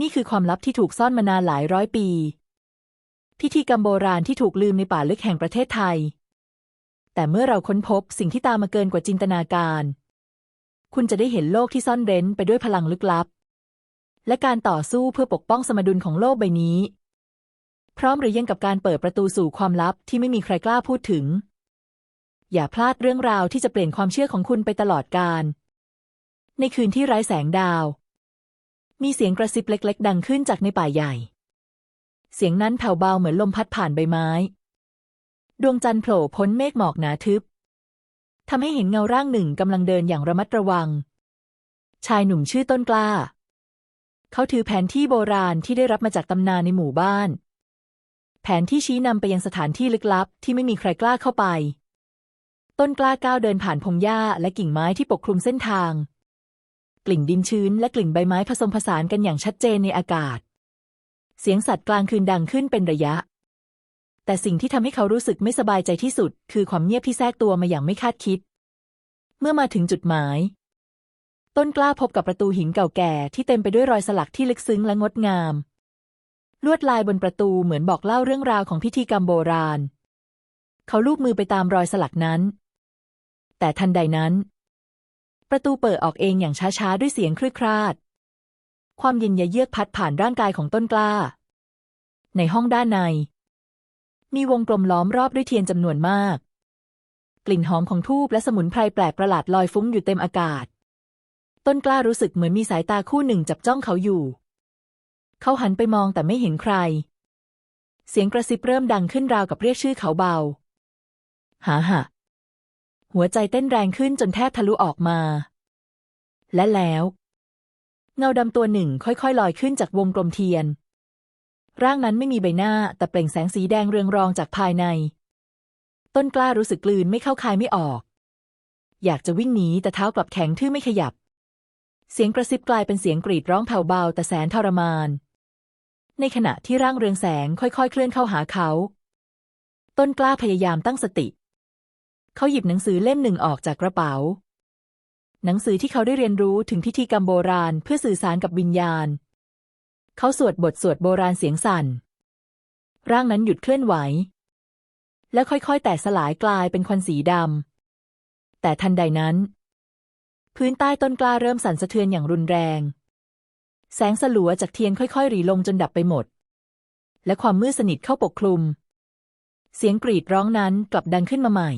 นี่คือความลับที่ถูกซ่อนมานานหลายร้อยปี พิธีกรรมโบราณที่ถูกลืมในป่าลึกแห่งประเทศไทย แต่เมื่อเราค้นพบสิ่งที่ตามมาเกินกว่าจินตนาการ คุณจะได้เห็นโลกที่ซ่อนเร้นไปด้วยพลังลึกลับ และการต่อสู้เพื่อปกป้องสมดุลของโลกใบนี้ พร้อมหรือยังกับการเปิดประตูสู่ความลับที่ไม่มีใครกล้าพูดถึง อย่าพลาดเรื่องราวที่จะเปลี่ยนความเชื่อของคุณไปตลอดกาลในคืนที่ไร้แสงดาว มีเสียงกระซิบเล็ก ๆ ดังขึ้นจากในป่าใหญ่ เสียงนั้นแผ่วเบาเหมือนลมพัดผ่านใบไม้ ดวงจันทร์โผล่พ้นเมฆหมอกหนาทึบทำให้เห็นเงาร่างหนึ่งกำลังเดินอย่างระมัดระวัง ชายหนุ่มชื่อต้นกล้า เขาถือแผนที่โบราณที่ได้รับมาจากตำนานในหมู่บ้าน แผนที่ชี้นำไปยังสถานที่ลึกลับที่ไม่มีใครกล้าเข้าไป ต้นกล้าก้าวเดินผ่านพงหญ้าและกิ่งไม้ที่ปกคลุมเส้นทาง กลิ่นดินชื้นและกลิ่นใบไม้ผสมผสานกันอย่างชัดเจนในอากาศ เสียงสัตว์กลางคืนดังขึ้นเป็นระยะ แต่สิ่งที่ทำให้เขารู้สึกไม่สบายใจที่สุด คือความเงียบที่แทรกตัวมาอย่างไม่คาดคิด เมื่อมาถึงจุดหมาย ต้นกล้าพบกับประตูหินเก่าแก่ที่เต็มไปด้วยรอยสลักที่ลึกซึ้งและงดงาม ลวดลายบนประตูเหมือนบอกเล่าเรื่องราวของพิธีกรรมโบราณ เขาลูบมือไปตามรอยสลักนั้น แต่ทันใดนั้น ประตูเปิดออกเองอย่างช้าๆ ด้วยเสียงคลืดคลาด ความเย็นยะเยือกพัดผ่านร่างกายของต้นกล้า ในห้องด้านใน มีวงกลมล้อมรอบด้วยเทียนจำนวนมาก กลิ่นหอมของทูบและสมุนไพรแปลกประหลาดลอยฟุ้งอยู่เต็มอากาศ ต้นกล้ารู้สึกเหมือนมีสายตาคู่หนึ่งจับจ้องเขาอยู่ เขาหันไปมองแต่ไม่เห็นใคร เสียงกระซิบเริ่มดังขึ้นราวกับเรียกชื่อเขาเบา หาหะ หัวใจเต้นแรงขึ้นจนแทบทะลุออกมา และแล้ว เงาดำตัวหนึ่งค่อยๆ ลอยขึ้นจากวงกลมเทียน ร่างนั้นไม่มีใบหน้าแต่เปล่งแสงสีแดงเรืองรองจากภายใน ต้นกล้ารู้สึกกลืนไม่เข้าคายไม่ออก อยากจะวิ่งหนีแต่เท้ากลับแข็งทื่อไม่ขยับ เสียงกระซิบกลายเป็นเสียงกรีดร้องแผ่วเบาแต่แสนทรมาน ในขณะที่ร่างเรืองแสงค่อยๆ เคลื่อนเข้าหาเขา ต้นกล้าพยายามตั้งสติ เขาหยิบหนังสือเล่มหนึ่งออกจากกระเป๋า หนังสือที่เขาได้เรียนรู้ถึงพิธีกรรมโบราณเพื่อสื่อสารกับวิญญาณ เขาสวดบทสวดโบราณเสียงสั่น ร่างนั้นหยุดเคลื่อนไหว แล้วค่อยๆ แตกสลายกลายเป็นควันสีดำ แต่ทันใดนั้น พื้นใต้ต้นกล้าเริ่มสั่นสะเทือนอย่างรุนแรง แสงสลัวจากเทียนค่อยๆ หรีลงจนดับไปหมด และความมืดสนิทเข้าปกคลุมเสียงกรีดร้องนั้นกลับดังขึ้นมาใหม่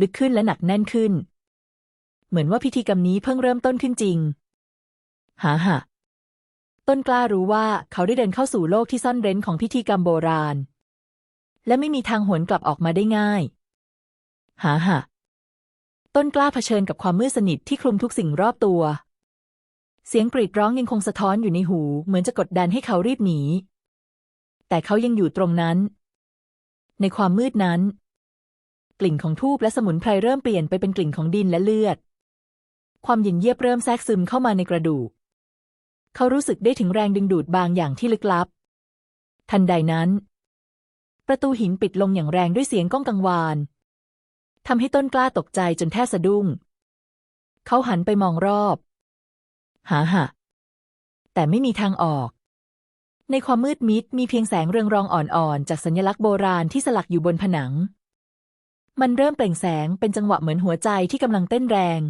ลึกขึ้นและหนักแน่นขึ้น เหมือนว่าพิธีกรรมนี้เพิ่งเริ่มต้นขึ้นจริง หาหะต้นกล้ารู้ว่าเขาได้เดินเข้าสู่โลกที่ซ่อนเร้นของพิธีกรรมโบราณ และไม่มีทางหวนกลับออกมาได้ง่าย หาหะต้นกล้าเผชิญกับความมืดสนิทที่คลุมทุกสิ่งรอบตัว เสียงกรีดร้องยังคงสะท้อนอยู่ในหู เหมือนจะกดดันให้เขารีบหนี แต่เขายังอยู่ตรงนั้น ในความมืดนั้น กลิ่นของทูบและสมุนไพรเริ่มเปลี่ยนไปเป็นกลิ่นของดินและเลือด ความเย็นเยียบเริ่มแทรกซึมเข้ามาในกระดูก เขารู้สึกได้ถึงแรงดึงดูดบางอย่างที่ลึกลับ ทันใดนั้น ประตูหินปิดลงอย่างแรงด้วยเสียงก้องกังวานทำให้ต้นกล้าตกใจจนแทบสะดุ้ง เขาหันไปมองรอบ หาหะแต่ไม่มีทางออก ในความมืดมิดมีเพียงแสงเรืองรองอ่อนๆ จากสัญลักษณ์โบราณที่สลักอยู่บนผนัง มันเริ่มเปล่งแสงเป็นจังหวะเหมือนหัวใจที่กำลังเต้นแรง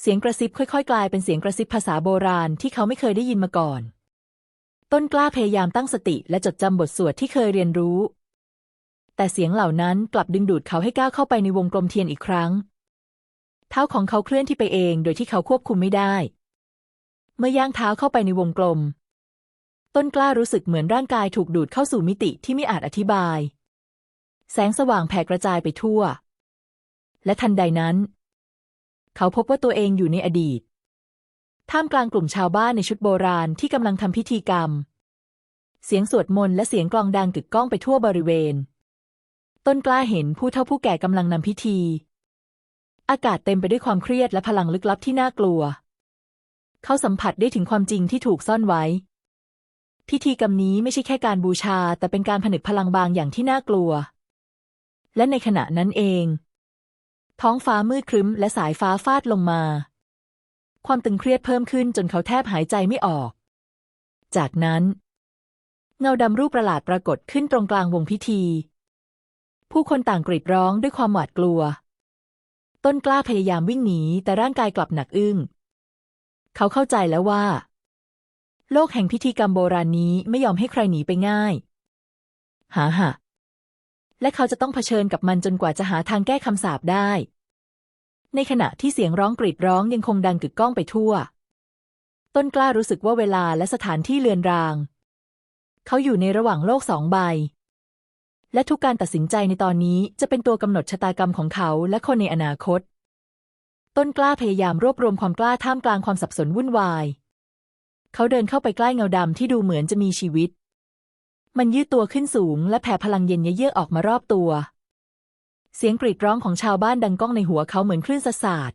เสียงกระซิบค่อย ๆ กลายเป็นเสียงกระซิบภาษาโบราณที่เขาไม่เคยได้ยินมาก่อน ต้นกล้าพยายามตั้งสติและจดจำบทสวดที่เคยเรียนรู้ แต่เสียงเหล่านั้นกลับดึงดูดเขาให้ก้าวเข้าไปในวงกลมเทียนอีกครั้ง เท้าของเขาเคลื่อนที่ไปเองโดยที่เขาควบคุมไม่ได้ เมื่อย่างเท้าเข้าไปในวงกลม ต้นกล้ารู้สึกเหมือนร่างกายถูกดูดเข้าสู่มิติที่ไม่อาจอธิบาย แสงสว่างแผ่กระจายไปทั่ว และทันใดนั้น เขาพบว่าตัวเองอยู่ในอดีต ท่ามกลางกลุ่มชาวบ้านในชุดโบราณที่กำลังทำพิธีกรรม เสียงสวดมนต์และเสียงกลองดังกึกก้องไปทั่วบริเวณ ต้นกล้าเห็นผู้เฒ่าผู้แก่กำลังนำพิธี อากาศเต็มไปด้วยความเครียดและพลังลึกลับที่น่ากลัว เขาสัมผัสได้ถึงความจริงที่ถูกซ่อนไว้ พิธีกรรมนี้ไม่ใช่แค่การบูชา แต่เป็นการผนึกพลังบางอย่างที่น่ากลัว และในขณะนั้นเอง ท้องฟ้ามืดครึ้มและสายฟ้าฟาดลงมา ความตึงเครียดเพิ่มขึ้นจนเขาแทบหายใจไม่ออก จากนั้น เงาดำรูปประหลาดปรากฏขึ้นตรงกลางวงพิธี ผู้คนต่างกรีดร้องด้วยความหวาดกลัว ต้นกล้าพยายามวิ่งหนี แต่ร่างกายกลับหนักอึ้ง เขาเข้าใจแล้วว่า โลกแห่งพิธีกรรมโบราณนี้ไม่ยอมให้ใครหนีไปง่าย หาหะ และเขาจะต้องเผชิญกับมันจนกว่าจะหาทางแก้คำสาปได้ ในขณะที่เสียงร้องกรีดร้องยังคงดังกึกก้องไปทั่ว ต้นกล้ารู้สึกว่าเวลาและสถานที่เลือนราง เขาอยู่ในระหว่างโลกสองใบ และทุกการตัดสินใจในตอนนี้จะเป็นตัวกำหนดชะตากรรมของเขาและคนในอนาคต ต้นกล้าพยายามรวบรวมความกล้าท่ามกลางความสับสนวุ่นวาย เขาเดินเข้าไปใกล้เงาดำที่ดูเหมือนจะมีชีวิต มันยืดตัวขึ้นสูงและแผ่พลังเย็นเยือกออกมารอบตัว เสียงกรีดร้องของชาวบ้านดังก้องในหัวเขาเหมือนคลื่นสสาด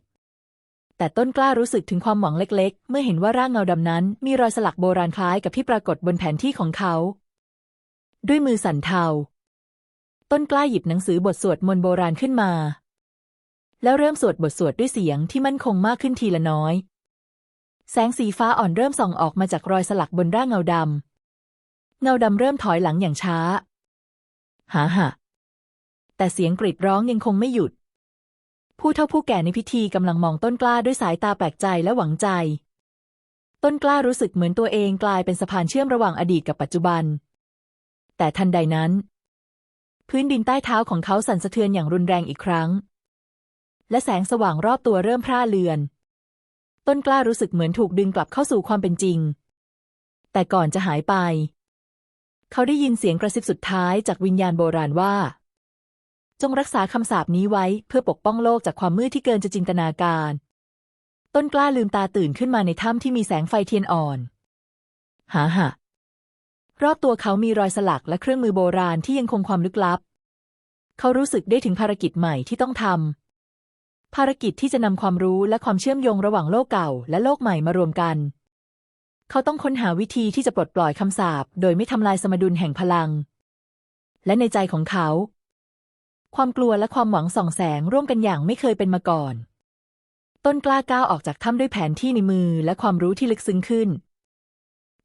แต่ต้นกล้ารู้สึกถึงความหวังเล็ก ๆ เมื่อเห็นว่าร่างเงาดำนั้น มีรอยสลักโบราณคล้ายกับที่ปรากฏบนแผนที่ของเขา ด้วยมือสั่นเทา ต้นกล้าหยิบหนังสือบทสวดมนต์โบราณขึ้นมา แล้วเริ่มสวดบทสวดด้วยเสียงที่มั่นคงมากขึ้นทีละน้อย แสงสีฟ้าอ่อนเริ่มส่องออกมาจากรอยสลักบนร่างเงาดำ เงาดำเริ่มถอยหลังอย่างช้าหาหะแต่เสียงกรีดร้องยังคงไม่หยุด ผู้เฒ่าผู้แก่ในพิธีกำลังมองต้นกล้าด้วยสายตาแปลกใจและหวังใจ ต้นกล้ารู้สึกเหมือนตัวเองกลายเป็นสะพานเชื่อมระหว่างอดีตกับปัจจุบัน แต่ทันใดนั้น พื้นดินใต้เท้าของเขาสั่นสะเทือนอย่างรุนแรงอีกครั้ง และแสงสว่างรอบตัวเริ่มพร่าเลือน ต้นกล้ารู้สึกเหมือนถูกดึงกลับเข้าสู่ความเป็นจริง แต่ก่อนจะหายไป เขาได้ยินเสียงกระซิบสุดท้ายจากวิญญาณโบราณว่า จงรักษาคำสาปนี้ไว้เพื่อปกป้องโลกจากความมืดที่เกินจะจินตนาการ ต้นกล้าลืมตาตื่นขึ้นมาในถ้ำที่มีแสงไฟเทียนอ่อน หาหะรอบตัวเขามีรอยสลักและเครื่องมือโบราณที่ยังคงความลึกลับ เขารู้สึกได้ถึงภารกิจใหม่ที่ต้องทำ ภารกิจที่จะนำความรู้และความเชื่อมโยงระหว่างโลกเก่าและโลกใหม่มารวมกัน เขาต้องค้นหาวิธีที่จะปลดปล่อยคำสาปโดยไม่ทำลายสมดุลแห่งพลัง และในใจของเขา ความกลัวและความหวังส่องแสงร่วมกันอย่างไม่เคยเป็นมาก่อน ต้นกล้าก้าวออกจากถ้ำด้วยแผนที่ในมือและความรู้ที่ลึกซึ้งขึ้น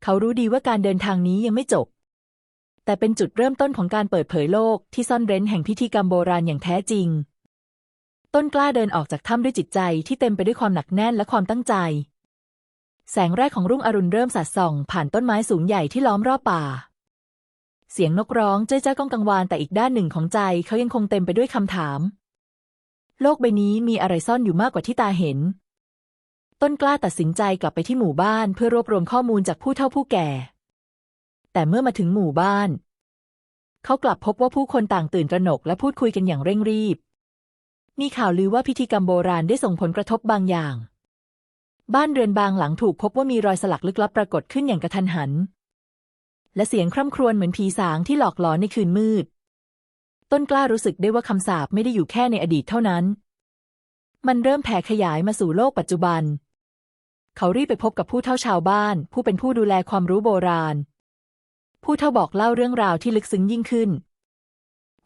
เขารู้ดีว่าการเดินทางนี้ยังไม่จบ แต่เป็นจุดเริ่มต้นของการเปิดเผยโลกที่ซ่อนเร้นแห่งพิธีกรรมโบราณอย่างแท้จริง ต้นกล้าเดินออกจากถ้ำด้วยจิตใจที่เต็มไปด้วยความหนักแน่นและความตั้งใจ แสงแรกของรุ่งอรุณเริ่มสาดส่อง ผ่านต้นไม้สูงใหญ่ที่ล้อมรอบป่า เสียงนกร้องเจ้ยจ้าก้องกังวานแต่อีกด้านหนึ่งของใจเขายังคงเต็มไปด้วยคำถาม โลกใบนี้มีอะไรซ่อนอยู่มากกว่าที่ตาเห็น ต้นกล้าตัดสินใจกลับไปที่หมู่บ้านเพื่อรวบรวมข้อมูลจากผู้เฒ่าผู้แก่ แต่เมื่อมาถึงหมู่บ้าน เขากลับพบว่าผู้คนต่างตื่นตระหนกและพูดคุยกันอย่างเร่งรีบ มีข่าวลือว่าพิธีกรรมโบราณได้ส่งผลกระทบบางอย่าง บ้านเรือนบางหลังถูกพบว่ามีรอยสลักลึกลับปรากฏขึ้นอย่างกระทันหัน และเสียงคร่ำครวญเหมือนผีสางที่หลอกหลอนในคืนมืด ต้นกล้ารู้สึกได้ว่าคำสาปไม่ได้อยู่แค่ในอดีตเท่านั้น มันเริ่มแผ่ขยายมาสู่โลกปัจจุบัน เขารีบไปพบกับผู้เฒ่าชาวบ้าน ผู้เป็นผู้ดูแลความรู้โบราณ ผู้เฒ่าบอกเล่าเรื่องราวที่ลึกซึ้งยิ่งขึ้น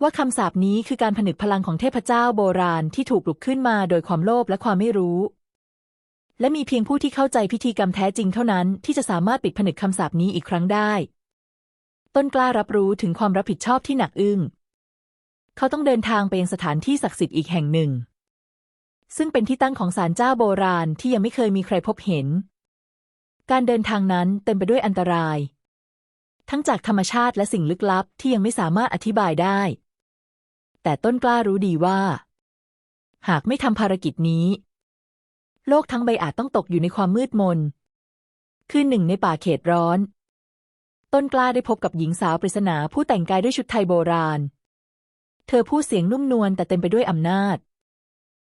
ว่าคำสาปนี้คือการผนึกพลังของเทพเจ้าโบราณที่ถูกปลุกขึ้นมาโดยความโลภและความไม่รู้ และมีเพียงผู้ที่เข้าใจพิธีกรรมแท้จริงเท่านั้น ที่จะสามารถปิดผนึกคำสาปนี้อีกครั้งได้ ต้นกล้ารับรู้ถึงความรับผิดชอบที่หนักอึ้ง เขาต้องเดินทางไปยังสถานที่ศักดิ์สิทธิ์อีกแห่งหนึ่ง ซึ่งเป็นที่ตั้งของศาลเจ้าโบราณที่ยังไม่เคยมีใครพบเห็น การเดินทางนั้นเต็มไปด้วยอันตราย ทั้งจากธรรมชาติและสิ่งลึกลับที่ยังไม่สามารถอธิบายได้ แต่ต้นกล้ารู้ดีว่า หากไม่ทำภารกิจนี้ โลกทั้งใบอาจต้องตกอยู่ในความมืดมน คืนหนึ่งในป่าเขตร้อน ต้นกล้าได้พบกับหญิงสาวปริศนาผู้แต่งกายด้วยชุดไทยโบราณ เธอพูดเสียงนุ่มนวลแต่เต็มไปด้วยอำนาจ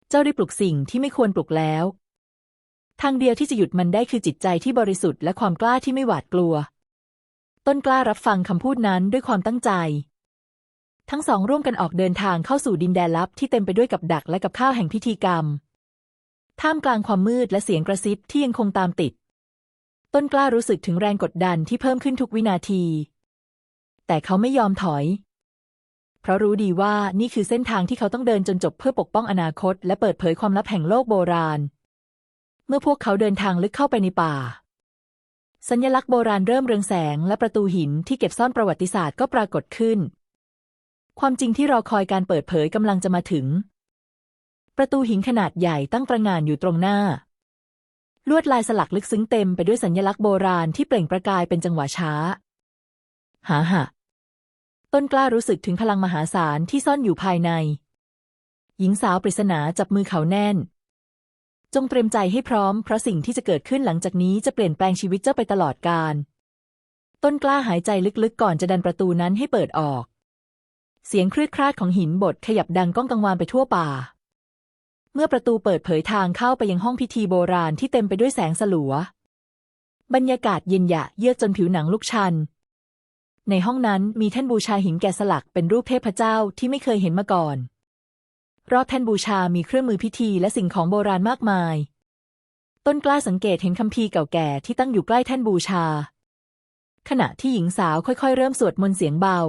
เจ้าได้ปลุกสิ่งที่ไม่ควรปลุกแล้ว ทางเดียวที่จะหยุดมันได้คือจิตใจที่บริสุทธิ์และความกล้าที่ไม่หวาดกลัว ต้นกล้ารับฟังคำพูดนั้นด้วยความตั้งใจ ทั้งสองร่วมกันออกเดินทางเข้าสู่ดินแดนลับที่เต็มไปด้วยกับดักและกับข้าวแห่งพิธีกรรม ท่ามกลางความมืดและเสียงกระซิบที่ยังคงตามติด ต้นกล้ารู้สึกถึงแรงกดดันที่เพิ่มขึ้นทุกวินาที แต่เขาไม่ยอมถอย เพราะรู้ดีว่านี่คือเส้นทางที่เขาต้องเดินจนจบเพื่อปกป้องอนาคต และเปิดเผยความลับแห่งโลกโบราณ เมื่อพวกเขาเดินทางลึกเข้าไปในป่า สัญลักษณ์โบราณเริ่มเรืองแสง และประตูหินที่เก็บซ่อนประวัติศาสตร์ก็ปรากฏขึ้น ความจริงที่รอคอยการเปิดเผยกำลังจะมาถึง ประตูหินขนาดใหญ่ตั้งตระหง่านอยู่ตรงหน้า ลวดลายสลักลึกซึ้งเต็มไปด้วยสัญลักษณ์โบราณที่เปล่งประกายเป็นจังหวะช้า หาหะต้นกล้ารู้สึกถึงพลังมหาศาลที่ซ่อนอยู่ภายใน หญิงสาวปริศนาจับมือเขาแน่น จงเตรียมใจให้พร้อมเพราะสิ่งที่จะเกิดขึ้นหลังจากนี้จะเปลี่ยนแปลงชีวิตเจ้าไปตลอดกาลต้นกล้าหายใจลึกๆ ก่อนจะดันประตูนั้นให้เปิดออก เสียงครืดคราดของหินบดขยับดังก้องกังวานไปทั่วป่า เมื่อประตูเปิดเผยทางเข้าไปยังห้องพิธีโบราณที่เต็มไปด้วยแสงสลัว บรรยากาศเย็นหยะเยือกจนผิวหนังลุกชัน ในห้องนั้นมีแท่นบูชาหินแกะสลักเป็นรูปเทพเจ้าที่ไม่เคยเห็นมาก่อน รอบแท่นบูชามีเครื่องมือพิธีและสิ่งของโบราณมากมาย ต้นกล้าสังเกตเห็นคัมภีร์เก่าแก่ที่ตั้งอยู่ใกล้แท่นบูชา ขณะที่หญิงสาวค่อยๆ เริ่มสวดมนต์เสียงเบา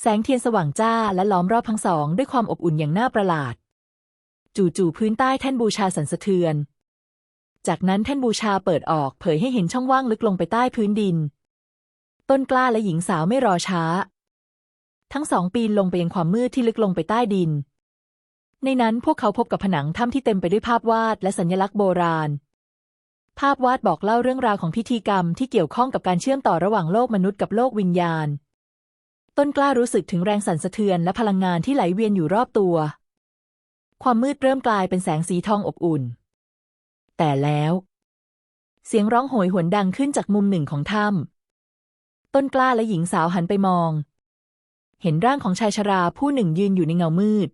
แสงเทียนสว่างจ้าและล้อมรอบทั้งสองด้วยความอบอุ่นอย่างน่าประหลาด จู่ๆพื้นใต้แท่นบูชาสั่นสะเทือน จากนั้นแท่นบูชาเปิดออกเผยให้เห็นช่องว่างลึกลงไปใต้พื้นดิน ต้นกล้าและหญิงสาวไม่รอช้า ทั้งสองปีนลงไปยังความมืดที่ลึกลงไปใต้ดิน ในนั้นพวกเขาพบกับผนังถ้ำที่เต็มไปด้วยภาพวาดและสัญลักษณ์โบราณ ภาพวาดบอกเล่าเรื่องราวของพิธีกรรมที่เกี่ยวข้องกับการเชื่อมต่อระหว่างโลกมนุษย์กับโลกวิญญาณต้นกล้ารู้สึกถึงแรงสั่นสะเทือนและพลังงานที่ไหลเวียนอยู่รอบตัว ความมืดเริ่มกลายเป็นแสงสีทองอบอุ่น แต่แล้ว เสียงร้องโหยหวนดังขึ้นจากมุมหนึ่งของถ้ำต้นกล้าและหญิงสาวหันไปมอง เห็นร่างของชายชราผู้หนึ่งยืนอยู่ในเงามืด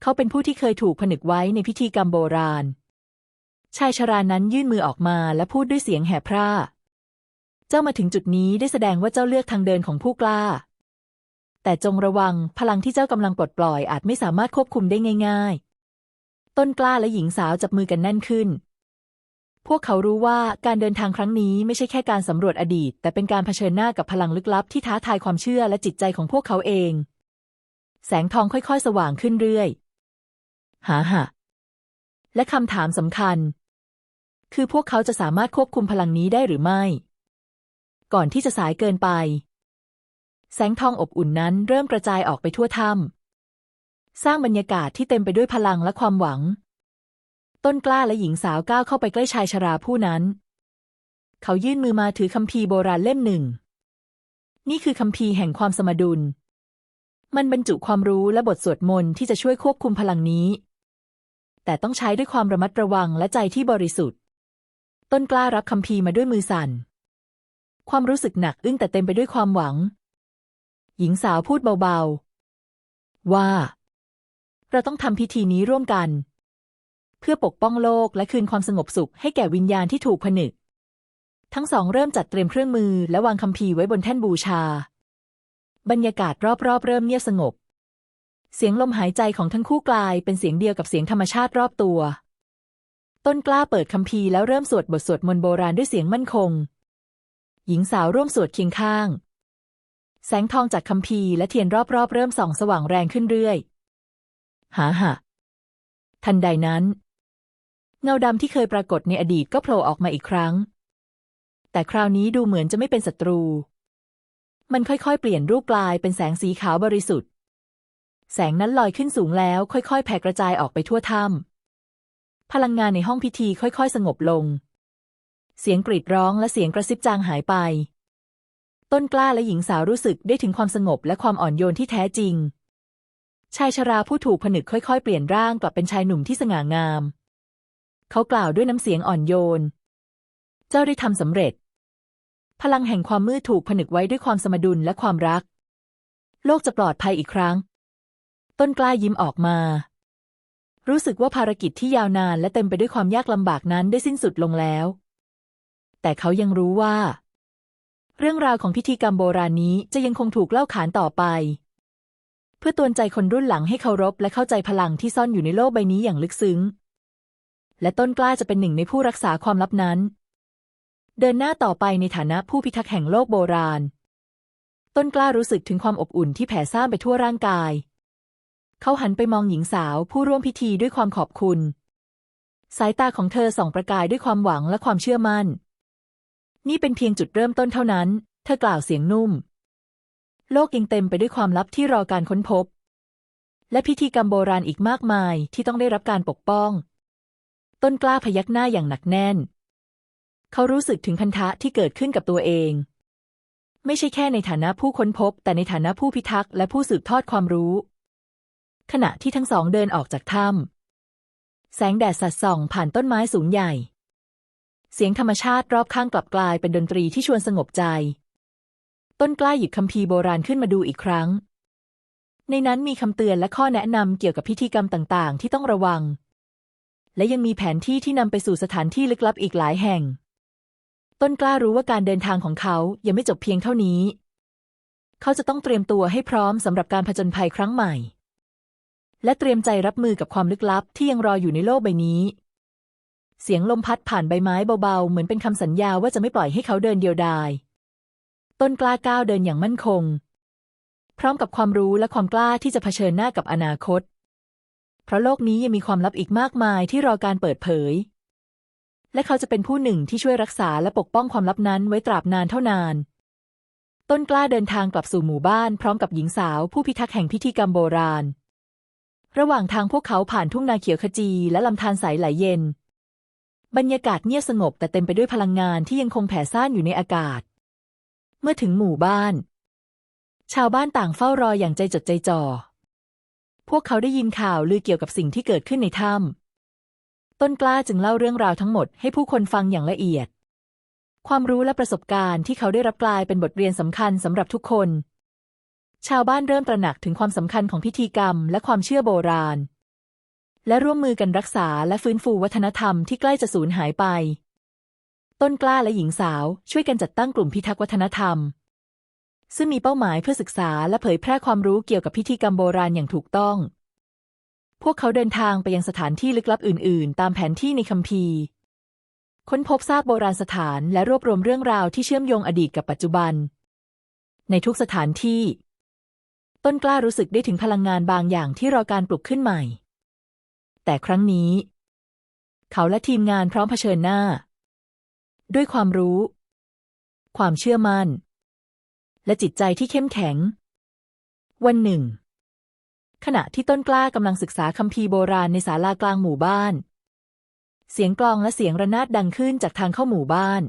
เขาเป็นผู้ที่เคยถูกผนึกไว้ในพิธีกรรมโบราณ ชายชรานั้นยื่นมือออกมาและพูดด้วยเสียงแหบพร่า เจ้ามาถึงจุดนี้ได้แสดงว่าเจ้าเลือกทางเดินของผู้กล้า แต่จงระวังพลังที่เจ้ากำลังปลดปล่อยอาจไม่สามารถควบคุมได้ง่าย ๆ ต้นกล้าและหญิงสาวจับมือกันแน่นขึ้น พวกเขารู้ว่าการเดินทางครั้งนี้ไม่ใช่แค่การสำรวจอดีต แต่เป็นการเผชิญหน้ากับพลังลึกลับที่ท้าทายความเชื่อและจิตใจของพวกเขาเอง แสงทองค่อยๆ สว่างขึ้นเรื่อยหาหะและคำถามสำคัญ คือพวกเขาจะสามารถควบคุมพลังนี้ได้หรือไม่ ก่อนที่จะสายเกินไป แสงทองอบอุ่นนั้นเริ่มกระจายออกไปทั่วถ้ำสร้างบรรยากาศที่เต็มไปด้วยพลังและความหวัง ต้นกล้าและหญิงสาวก้าวเข้าไปใกล้ชายชราผู้นั้น เขายื่นมือมาถือคัมภีร์โบราณเล่มหนึ่ง นี่คือคัมภีร์แห่งความสมดุล มันบรรจุความรู้และบทสวดมนต์ที่จะช่วยควบคุมพลังนี้ แต่ต้องใช้ด้วยความระมัดระวังและใจที่บริสุทธิ์ ต้นกล้ารับคัมภีร์มาด้วยมือสั่น ความรู้สึกหนักอึ้งแต่เต็มไปด้วยความหวัง หญิงสาวพูดเบาๆ ว่า เราต้องทำพิธีนี้ร่วมกัน เพื่อปกป้องโลกและคืนความสงบสุขให้แก่วิญญาณที่ถูกผนึก ทั้งสองเริ่มจัดเตรียมเครื่องมือและวางคัมภีร์ไว้บนแท่นบูชา บรรยากาศรอบๆ เริ่มเงียบสงบ เสียงลมหายใจของทั้งคู่กลายเป็นเสียงเดียวกับเสียงธรรมชาติรอบตัว ต้นกล้าเปิดคัมภีร์แล้วเริ่มสวดบทสวดมนต์โบราณด้วยเสียงมั่นคงหญิงสาวร่วมสวดเคียงข้าง แสงทองจากคัมภีร์และเทียนรอบๆ เริ่มส่องสว่างแรงขึ้นเรื่อย หาหะทันใดนั้น เงาดำที่เคยปรากฏในอดีตก็โผล่ออกมาอีกครั้ง แต่คราวนี้ดูเหมือนจะไม่เป็นศัตรู มันค่อยๆ เปลี่ยนรูปกลายเป็นแสงสีขาวบริสุทธิ์ แสงนั้นลอยขึ้นสูงแล้วค่อยๆ แผ่กระจายออกไปทั่วถ้ำพลังงานในห้องพิธีค่อยๆ สงบลง เสียงกรีดร้องและเสียงกระซิบจางหายไป ต้นกล้าและหญิงสาวรู้สึกได้ถึงความสงบและความอ่อนโยนที่แท้จริง ชายชราผู้ถูกผนึกค่อยๆ เปลี่ยนร่างกลับเป็นชายหนุ่มที่สง่างาม เขากล่าวด้วยน้ำเสียงอ่อนโยน เจ้าได้ทำสำเร็จ พลังแห่งความมืดถูกผนึกไว้ด้วยความสมดุลและความรัก โลกจะปลอดภัยอีกครั้ง ต้นกล้ายิ้มออกมา รู้สึกว่าภารกิจที่ยาวนานและเต็มไปด้วยความยากลำบากนั้นได้สิ้นสุดลงแล้ว แต่เขายังรู้ว่า เรื่องราวของพิธีกรรมโบราณนี้จะยังคงถูกเล่าขานต่อไป เพื่อตือนใจคนรุ่นหลังให้เคารพและเข้าใจพลังที่ซ่อนอยู่ในโลกใบนี้อย่างลึกซึ้ง และต้นกล้าจะเป็นหนึ่งในผู้รักษาความลับนั้น เดินหน้าต่อไปในฐานะผู้พิทักษ์แห่งโลกโบราณ ต้นกล้ารู้สึกถึงความอบอุ่นที่แผ่ซ่านไปทั่วร่างกาย เขาหันไปมองหญิงสาวผู้ร่วมพิธีด้วยความขอบคุณ สายตาของเธอส่องประกายด้วยความหวังและความเชื่อมั่น นี่เป็นเพียงจุดเริ่มต้นเท่านั้น เธอกล่าวเสียงนุ่ม โลกยังเต็มไปด้วยความลับที่รอการค้นพบ และพิธีกรรมโบราณอีกมากมายที่ต้องได้รับการปกป้อง ต้นกล้าพยักหน้าอย่างหนักแน่น เขารู้สึกถึงพันธะที่เกิดขึ้นกับตัวเอง ไม่ใช่แค่ในฐานะผู้ค้นพบ แต่ในฐานะผู้พิทักษ์และผู้สืบทอดความรู้ ขณะที่ทั้งสองเดินออกจากถ้ำแสงแดดสัดส่องผ่านต้นไม้สูงใหญ่ เสียงธรรมชาติรอบข้างกลับกลายเป็นดนตรีที่ชวนสงบใจ ต้นกล้าหยิบคัมภีร์โบราณขึ้นมาดูอีกครั้ง ในนั้นมีคำเตือนและข้อแนะนำเกี่ยวกับพิธีกรรมต่างๆ ที่ต้องระวัง และยังมีแผนที่ที่นำไปสู่สถานที่ลึกลับอีกหลายแห่ง ต้นกล้ารู้ว่าการเดินทางของเขายังไม่จบเพียงเท่านี้ เขาจะต้องเตรียมตัวให้พร้อมสำหรับการผจญภัยครั้งใหม่ และเตรียมใจรับมือกับความลึกลับที่ยังรออยู่ในโลกใบนี้ เสียงลมพัดผ่านใบไม้เบาๆ เหมือนเป็นคำสัญญาว่าจะไม่ปล่อยให้เขาเดินเดียวดาย ต้นกล้าก้าวเดินอย่างมั่นคง พร้อมกับความรู้และความกล้าที่จะเผชิญหน้ากับอนาคต เพราะโลกนี้ยังมีความลับอีกมากมายที่รอการเปิดเผย และเขาจะเป็นผู้หนึ่งที่ช่วยรักษาและปกป้องความลับนั้นไว้ตราบนานเท่านาน ต้นกล้าเดินทางกลับสู่หมู่บ้าน พร้อมกับหญิงสาวผู้พิทักษ์แห่งพิธีกรรมโบราณ ระหว่างทางพวกเขาผ่านทุ่งนาเขียวขจีและลำธารใสไหลเย็น บรรยากาศเงียบสงบแต่เต็มไปด้วยพลังงานที่ยังคงแผ่ซ่านอยู่ในอากาศ เมื่อถึงหมู่บ้าน ชาวบ้านต่างเฝ้ารออย่างใจจดใจจ่อ พวกเขาได้ยินข่าวลือเกี่ยวกับสิ่งที่เกิดขึ้นในถ้ำต้นกล้าจึงเล่าเรื่องราวทั้งหมดให้ผู้คนฟังอย่างละเอียด ความรู้และประสบการณ์ที่เขาได้รับกลายเป็นบทเรียนสำคัญสำหรับทุกคน ชาวบ้านเริ่มตระหนักถึงความสำคัญของพิธีกรรมและความเชื่อโบราณ และร่วมมือกันรักษาและฟื้นฟูวัฒนธรรมที่ใกล้จะสูญหายไป ต้นกล้าและหญิงสาวช่วยกันจัดตั้งกลุ่มพิทักษ์วัฒนธรรม ซึ่งมีเป้าหมายเพื่อศึกษาและเผยแพร่ความรู้เกี่ยวกับพิธีกรรมโบราณอย่างถูกต้อง พวกเขาเดินทางไปยังสถานที่ลึกลับอื่น ๆ ตามแผนที่ในคัมภีร์ ค้นพบซากโบราณสถานและรวบรวมเรื่องราวที่เชื่อมโยงอดีตกับปัจจุบัน ในทุกสถานที่ ต้นกล้ารู้สึกได้ถึงพลังงานบางอย่างที่รอการปลุกขึ้นใหม่ แต่ครั้งนี้ เขาและทีมงานพร้อมเผชิญหน้า ด้วยความรู้ ความเชื่อมั่น และจิตใจที่เข้มแข็ง วันหนึ่ง ขณะที่ต้นกล้ากำลังศึกษาคัมภีร์โบราณในศาลากลางหมู่บ้าน เสียงกลองและเสียงระนาดดังขึ้นจากทางเข้าหมู่บ้าน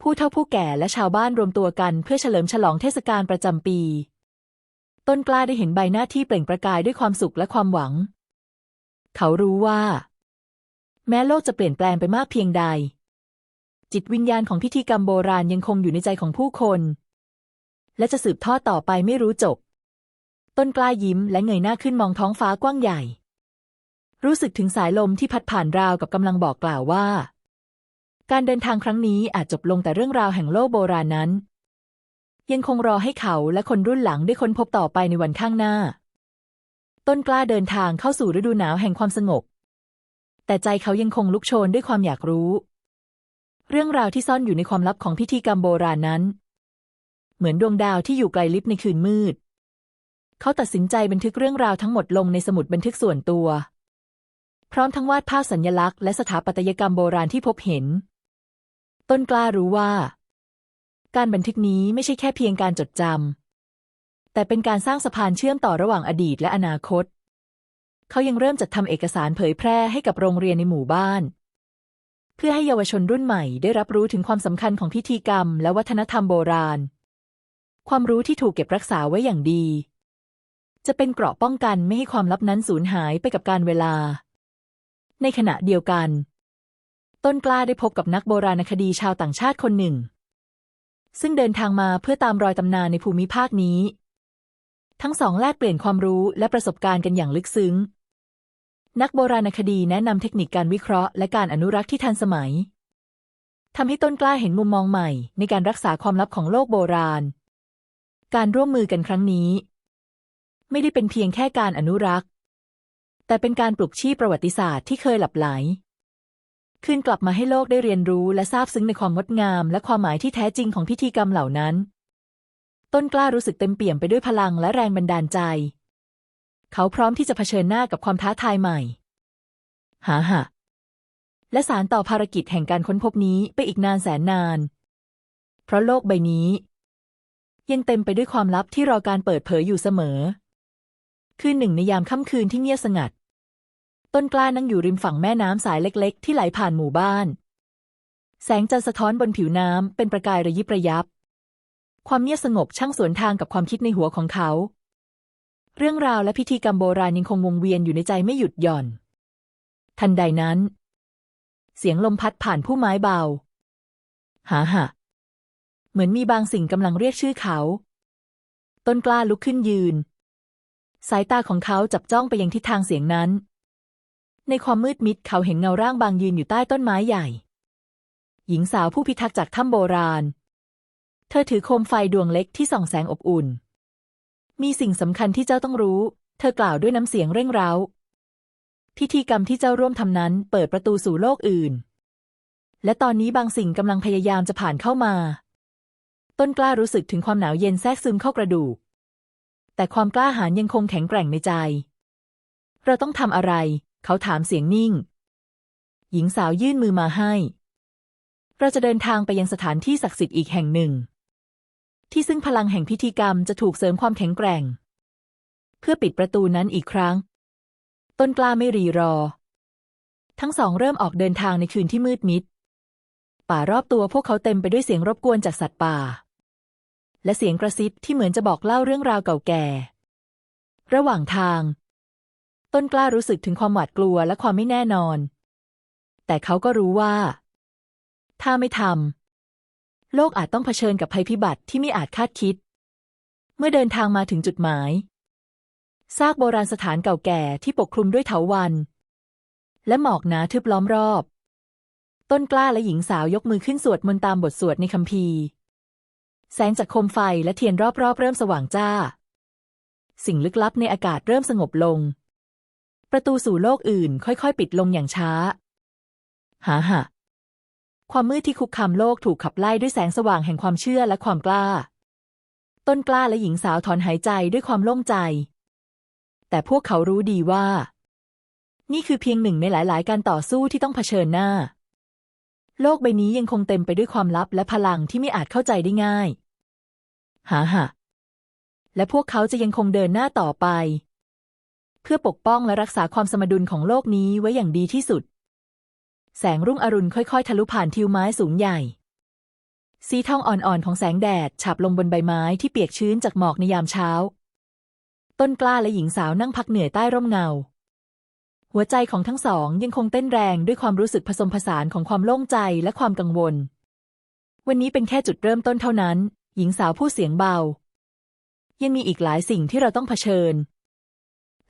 ผู้เฒ่าผู้แก่และชาวบ้านรวมตัวกันเพื่อเฉลิมฉลองเทศกาลประจำปีต้นกล้าได้เห็นใบหน้าที่เปล่งประกายด้วยความสุขและความหวัง เขารู้ว่า แม้โลกจะเปลี่ยนแปลงไปมากเพียงใด จิตวิญญาณของพิธีกรรมโบราณยังคงอยู่ในใจของผู้คน และจะสืบทอดต่อไปไม่รู้จบ ต้นกล้ายิ้มและเงยหน้าขึ้นมองท้องฟ้ากว้างใหญ่ รู้สึกถึงสายลมที่พัดผ่านราวกับกำลังบอกกล่าวว่า การเดินทางครั้งนี้อาจจบลงแต่เรื่องราวแห่งโลกโบราณนั้น ยังคงรอให้เขาและคนรุ่นหลังได้ค้นพบต่อไปในวันข้างหน้า ต้นกล้าเดินทางเข้าสู่ฤดูหนาวแห่งความสงบ แต่ใจเขายังคงลุกโชนด้วยความอยากรู้ เรื่องราวที่ซ่อนอยู่ในความลับของพิธีกรรมโบราณนั้น เหมือนดวงดาวที่อยู่ไกลลิบในคืนมืด เขาตัดสินใจบันทึกเรื่องราวทั้งหมดลงในสมุดบันทึกส่วนตัว พร้อมทั้งวาดภาพสัญญลักษณ์และสถาปัตยกรรมโบราณที่พบเห็น ต้นกล้ารู้ว่า การบันทึกนี้ไม่ใช่แค่เพียงการจดจำ แต่เป็นการสร้างสะพานเชื่อมต่อระหว่างอดีตและอนาคต เขายังเริ่มจัดทำเอกสารเผยแพร่ให้กับโรงเรียนในหมู่บ้าน เพื่อให้เยาวชนรุ่นใหม่ได้รับรู้ถึงความสำคัญของพิธีกรรม และวัฒนธรรมโบราณ ความรู้ที่ถูกเก็บรักษาไว้อย่างดี จะเป็นเกราะป้องกันไม่ให้ความลับนั้นสูญหายไปกับการเวลา ในขณะเดียวกัน ต้นกล้าได้พบกับนักโบราณคดีชาวต่างชาติคนหนึ่ง ซึ่งเดินทางมาเพื่อตามรอยตำนานในภูมิภาคนี้ ทั้งสองแลกเปลี่ยนความรู้และประสบการณ์กันอย่างลึกซึ้ง นักโบราณคดีแนะนำเทคนิคการวิเคราะห์และการอนุรักษ์ที่ทันสมัยทำให้ต้นกล้าเห็นมุมมองใหม่ ในการรักษาความลับของโลกโบราณ การร่วมมือกันครั้งนี้ ไม่ได้เป็นเพียงแค่การอนุรักษ์ แต่เป็นการปลุกชีพประวัติศาสตร์ที่เคยหลับไหล คืนกลับมาให้โลกได้เรียนรู้และซาบซึ้งในความงดงาม และความหมายที่แท้จริงของพิธีกรรมเหล่านั้น ต้นกล้ารู้สึกเต็มเปี่ยมไปด้วยพลังและแรงบันดาลใจ เขาพร้อมที่จะเผชิญหน้ากับความท้าทายใหม่ หาหะ และสารต่อภารกิจแห่งการค้นพบนี้ไปอีกนานแสนนาน เพราะโลกใบนี้ ยังเต็มไปด้วยความลับที่รอการเปิดเผยอยู่เสมอ คืนหนึ่งในยามค่ำคืนที่เงียบสงัด ต้นกล้านั่งอยู่ริมฝั่งแม่น้ำสายเล็ก ๆ ที่ไหลผ่านหมู่บ้าน แสงจันทร์สะท้อนบนผิวน้ำเป็นประกายระยิบระยับ ความเงียบสงบช่างสวนทางกับความคิดในหัวของเขา เรื่องราวและพิธีกรรมโบราณยังคงวงเวียนอยู่ในใจไม่หยุดหย่อน ทันใดนั้น เสียงลมพัดผ่านผู้ไม้เบา หาหะเหมือนมีบางสิ่งกำลังเรียกชื่อเขา ต้นกล้าลุกขึ้นยืน สายตาของเขาจับจ้องไปยังทิศทางเสียงนั้น ในความมืดมิดเขาเห็นเงาร่างบางยืนอยู่ใต้ต้นไม้ใหญ่ หญิงสาวผู้พิทักษ์จากถ้ำโบราณ เธอถือโคมไฟดวงเล็กที่ส่องแสงอบอุ่น มีสิ่งสำคัญที่เจ้าต้องรู้ เธอกล่าวด้วยน้ำเสียงเร่งเร้าพิธีกรรมที่เจ้าร่วมทำนั้นเปิดประตูสู่โลกอื่น และตอนนี้บางสิ่งกำลังพยายามจะผ่านเข้ามา ต้นกล้ารู้สึกถึงความหนาวเย็นแทรกซึมเข้ากระดูก แต่ความกล้าหาญยังคงแข็งแกร่งในใจ เราต้องทำอะไร เขาถามเสียงนิ่ง หญิงสาวยื่นมือมาให้ เราจะเดินทางไปยังสถานที่ศักดิ์สิทธิ์อีกแห่งหนึ่ง ที่ซึ่งพลังแห่งพิธีกรรมจะถูกเสริมความแข็งแกร่ง เพื่อปิดประตูนั้นอีกครั้ง ต้นกล้าไม่รีรอ ทั้งสองเริ่มออกเดินทางในคืนที่มืดมิด ป่ารอบตัวพวกเขาเต็มไปด้วยเสียงรบกวนจากสัตว์ป่า และเสียงกระซิบที่เหมือนจะบอกเล่าเรื่องราวเก่าแก่ ระหว่างทาง ต้นกล้ารู้สึกถึงความหวาดกลัวและความไม่แน่นอน แต่เขาก็รู้ว่า ถ้าไม่ทำ โลกอาจต้องเผชิญกับภัยพิบัติที่ไม่อาจคาดคิด เมื่อเดินทางมาถึงจุดหมาย ซากโบราณสถานเก่าแก่ที่ปกคลุมด้วยเถาวัลย์และหมอกหนาทึบล้อมรอบ ต้นกล้าและหญิงสาวยกมือขึ้นสวดมนต์ตามบทสวดในคัมภีร์ แสงจากโคมไฟและเทียนรอบๆ เริ่มสว่างจ้า สิ่งลึกลับในอากาศเริ่มสงบลง ประตูสู่โลกอื่นค่อยๆ ปิดลงอย่างช้า หาหะ ความมืดที่คุกคามโลกถูกขับไล่ด้วยแสงสว่างแห่งความเชื่อและความกล้า ต้นกล้าและหญิงสาวถอนหายใจด้วยความโล่งใจ แต่พวกเขารู้ดีว่า นี่คือเพียงหนึ่งในหลาย ๆ การต่อสู้ที่ต้องเผชิญหน้า โลกใบนี้ยังคงเต็มไปด้วยความลับและพลังที่ไม่อาจเข้าใจได้ง่าย หาหะและพวกเขาจะยังคงเดินหน้าต่อไป เพื่อปกป้องและรักษาความสมดุลของโลกนี้ไว้อย่างดีที่สุด แสงรุ่งอรุณค่อยๆ ทะลุผ่านทิวไม้สูงใหญ่ สีทองอ่อนๆ ของแสงแดดฉาบลงบนใบไม้ที่เปียกชื้นจากหมอกในยามเช้า ต้นกล้าและหญิงสาวนั่งพักเหนื่อยใต้ร่มเงา หัวใจของทั้งสองยังคงเต้นแรงด้วยความรู้สึกผสมผสานของความโล่งใจและความกังวล วันนี้เป็นแค่จุดเริ่มต้นเท่านั้น หญิงสาวพูดเสียงเบา ยังมีอีกหลายสิ่งที่เราต้องเผชิญ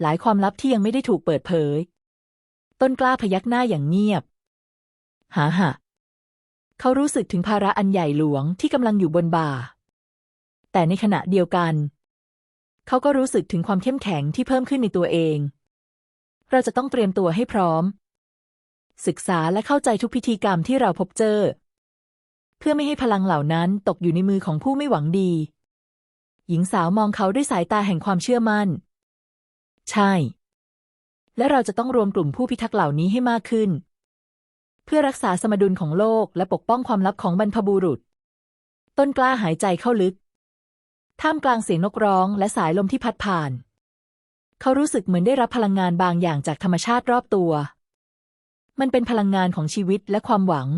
หลายความลับที่ยังไม่ได้ถูกเปิดเผย ต้นกล้าพยักหน้าอย่างเงียบ หาหะเขารู้สึกถึงภาระอันใหญ่หลวงที่กำลังอยู่บนบ่า แต่ในขณะเดียวกัน เขาก็รู้สึกถึงความเข้มแข็งที่เพิ่มขึ้นในตัวเอง เราจะต้องเตรียมตัวให้พร้อม ศึกษาและเข้าใจทุกพิธีกรรมที่เราพบเจอ เพื่อไม่ให้พลังเหล่านั้นตกอยู่ในมือของผู้ไม่หวังดี หญิงสาวมองเขาด้วยสายตาแห่งความเชื่อมั่น ใช่ และเราจะต้องรวมกลุ่มผู้พิทักษ์เหล่านี้ให้มากขึ้น เพื่อรักษาสมดุลของโลกและปกป้องความลับของบรรพบุรุษ ต้นกล้าหายใจเข้าลึก ท่ามกลางเสียงนกร้องและสายลมที่พัดผ่าน เขารู้สึกเหมือนได้รับพลังงานบางอย่างจากธรรมชาติรอบตัว มันเป็นพลังงานของชีวิตและความหวัง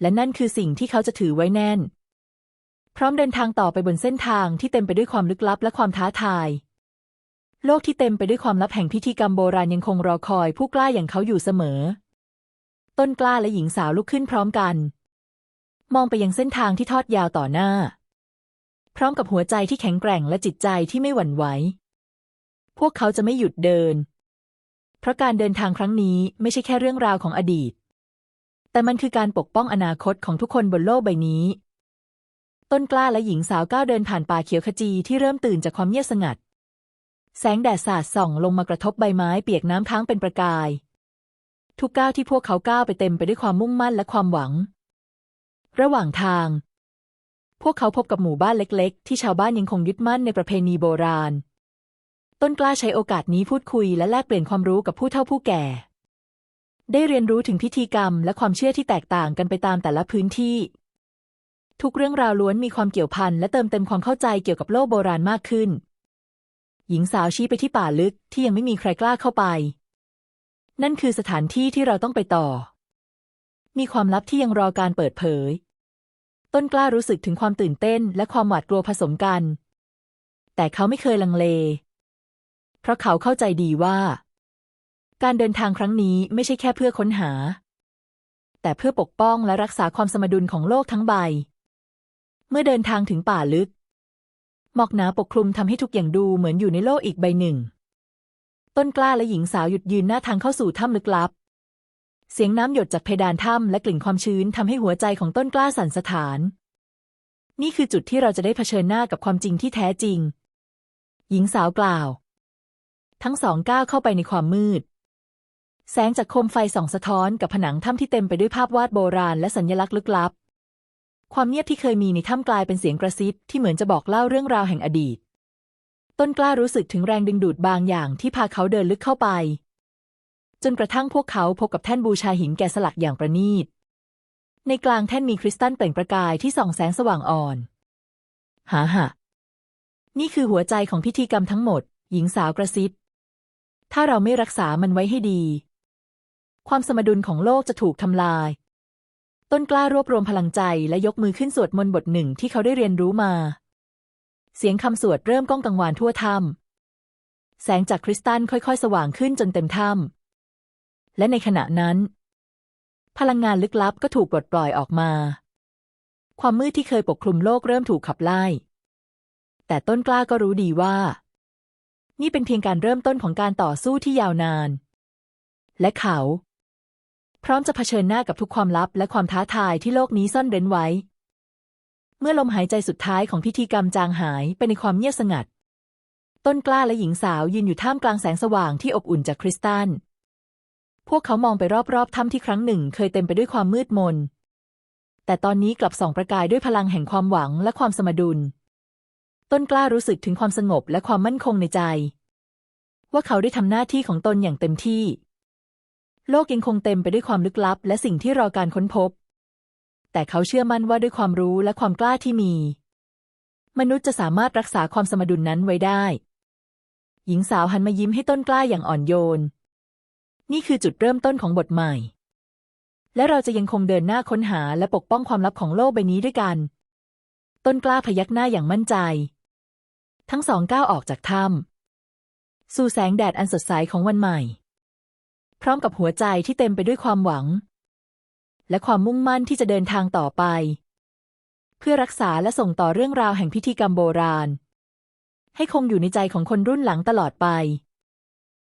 และนั่นคือสิ่งที่เขาจะถือไว้แน่น พร้อมเดินทางต่อไปบนเส้นทางที่เต็มไปด้วยความลึกลับและความท้าทายโลกที่เต็มไปด้วยความลับแห่งพิธีกรรมโบราณยังคงรอคอยผู้กล้าอย่างเขาอยู่เสมอ ต้นกล้าและหญิงสาวลุกขึ้นพร้อมกัน มองไปยังเส้นทางที่ทอดยาวต่อหน้า พร้อมกับหัวใจที่แข็งแกร่งและจิตใจที่ไม่หวั่นไหว พวกเขาจะไม่หยุดเดิน เพราะการเดินทางครั้งนี้ไม่ใช่แค่เรื่องราวของอดีต แต่มันคือการปกป้องอนาคตของทุกคนบนโลกใบนี้ ต้นกล้าและหญิงสาวก้าวเดินผ่านป่าเขียวขจีที่เริ่มตื่นจากความเงียบสงัด แสงแดดสาดส่องลงมากระทบใบไม้เปียกน้ำค้างเป็นประกาย ทุกก้าวที่พวกเขาก้าวไปเต็มไปด้วยความมุ่งมั่นและความหวัง ระหว่างทาง พวกเขาพบกับหมู่บ้านเล็ก ๆ ที่ชาวบ้านยังคงยึดมั่นในประเพณีโบราณ ต้นกล้าใช้โอกาสนี้พูดคุยและแลกเปลี่ยนความรู้กับผู้เฒ่าผู้แก่ ได้เรียนรู้ถึงพิธีกรรมและความเชื่อที่แตกต่างกันไปตามแต่ละพื้นที่ ทุกเรื่องราวล้วนมีความเกี่ยวพันและเติมเต็มความเข้าใจเกี่ยวกับโลกโบราณมากขึ้น หญิงสาวชี้ไปที่ป่าลึกที่ยังไม่มีใครกล้าเข้าไป นั่นคือสถานที่ที่เราต้องไปต่อ มีความลับที่ยังรอการเปิดเผย ต้นกล้ารู้สึกถึงความตื่นเต้นและความหวาดกลัวผสมกัน แต่เขาไม่เคยลังเล เพราะเขาเข้าใจดีว่า การเดินทางครั้งนี้ไม่ใช่แค่เพื่อค้นหา แต่เพื่อปกป้องและรักษาความสมดุลของโลกทั้งใบ เมื่อเดินทางถึงป่าลึกหมอกหนาปกคลุมทำให้ทุกอย่างดูเหมือนอยู่ในโลกอีกใบหนึ่ง ต้นกล้าและหญิงสาวหยุดยืนหน้าทางเข้าสู่ถ้ำลึกลับ เสียงน้ำหยดจากเพดานถ้ำและกลิ่นความชื้นทำให้หัวใจของต้นกล้าสั่นสะท้าน นี่คือจุดที่เราจะได้เผชิญหน้ากับความจริงที่แท้จริง หญิงสาวกล่าว ทั้งสองก้าวเข้าไปในความมืด แสงจากโคมไฟส่องสะท้อนกับผนังถ้ำที่เต็มไปด้วยภาพวาดโบราณและสัญลักษณ์ลึกลับ ความเงียบที่เคยมีในถ้ำกลายเป็นเสียงกระซิบที่เหมือนจะบอกเล่าเรื่องราวแห่งอดีต ต้นกล้ารู้สึกถึงแรงดึงดูดบางอย่างที่พาเขาเดินลึกเข้าไป จนกระทั่งพวกเขาพบกับแท่นบูชาหินแกะสลักอย่างประณีต ในกลางแท่นมีคริสตัลเปล่งประกายที่ส่องแสงสว่างอ่อน หาหะนี่คือหัวใจของพิธีกรรมทั้งหมด หญิงสาวกระซิบ ถ้าเราไม่รักษามันไว้ให้ดี ความสมดุลของโลกจะถูกทำลาย ต้นกล้ารวบรวมพลังใจและยกมือขึ้นสวดมนต์บทหนึ่งที่เขาได้เรียนรู้มา เสียงคำสวดเริ่มก้องกังวานทั่วถ้ำแสงจากคริสตัลค่อยๆ สว่างขึ้นจนเต็มถ้ำและในขณะนั้น พลังงานลึกลับก็ถูกปลดปล่อยออกมา ความมืดที่เคยปกคลุมโลกเริ่มถูกขับไล่ แต่ต้นกล้าก็รู้ดีว่า นี่เป็นเพียงการเริ่มต้นของการต่อสู้ที่ยาวนาน และเขา พร้อมจะเผชิญหน้ากับทุกความลับและความท้าทายที่โลกนี้ซ่อนเร้นไว้ มื่อลมหายใจสุดท้ายของพิธีกรรมจางหายไปในความเงียบสงัด ต้นกล้าและหญิงสาวยืนอยู่ท่ามกลางแสงสว่างที่อบอุ่นจากคริสตัล พวกเขามองไปรอบๆถ้ำที่ครั้งหนึ่งเคยเต็มไปด้วยความมืดมน แต่ตอนนี้กลับส่องประกายด้วยพลังแห่งความหวังและความสมดุล ต้นกล้ารู้สึกถึงความสงบและความมั่นคงในใจ ว่าเขาได้ทำหน้าที่ของตนอย่างเต็มที่ โลกยังคงเต็มไปด้วยความลึกลับ และสิ่งที่รอการค้นพบ แต่เขาเชื่อมั่นว่าด้วยความรู้และความกล้าที่มี มนุษย์จะสามารถรักษาความสมดุลนั้นไว้ได้ หญิงสาวหันมายิ้มให้ต้นกล้าอย่างอ่อนโยน นี่คือจุดเริ่มต้นของบทใหม่ และเราจะยังคงเดินหน้าค้นหาและปกป้องความลับของโลกใบนี้ด้วยกัน ต้นกล้าพยักหน้าอย่างมั่นใจ ทั้งสองก้าวออกจากถ้ำสู่แสงแดดอันสดใสของวันใหม่ พร้อมกับหัวใจที่เต็มไปด้วยความหวัง และความมุ่งมั่นที่จะเดินทางต่อไป เพื่อรักษาและส่งต่อเรื่องราวแห่งพิธีกรรมโบราณ ให้คงอยู่ในใจของคนรุ่นหลังตลอดไป